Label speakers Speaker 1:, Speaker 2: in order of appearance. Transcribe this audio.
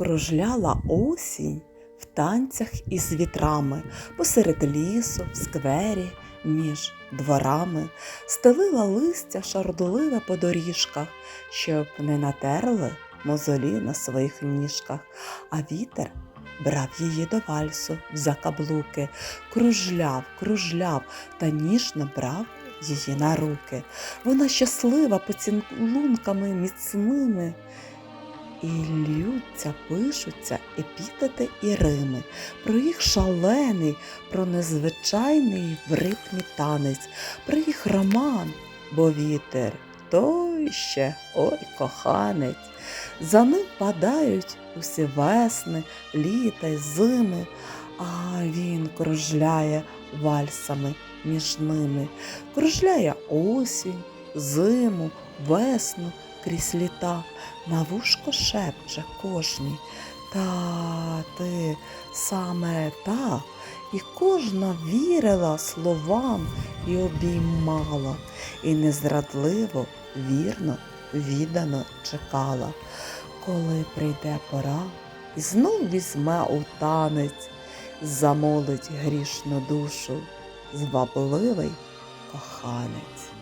Speaker 1: Кружляла осінь в танцях із вітрами, посеред лісу, в сквері, між дворами, стелила листя шардливе по доріжках, щоб не натерли мозолі на своїх ніжках, а вітер брав її до вальсу в закаблуки, кружляв, кружляв та ніжно брав її на руки. Вона щаслива поцілунками міцними. І ллються, пишуться епітети і рими, про їх шалений, про незвичайний в ритмі танець, про їх роман, бо вітер той ще, ой, коханець. За ним падають усі весни, літа й зими, а він кружляє вальсами між ними, кружляє осінь, зиму, весну крізь літа, на вушко шепче кожній. Та ти саме та, і кожна вірила словам і обіймала, і незрадливо, вірно, віддано чекала. Коли прийде пора, і знов візьме у танець, замолить грішну душу, звабливий коханець.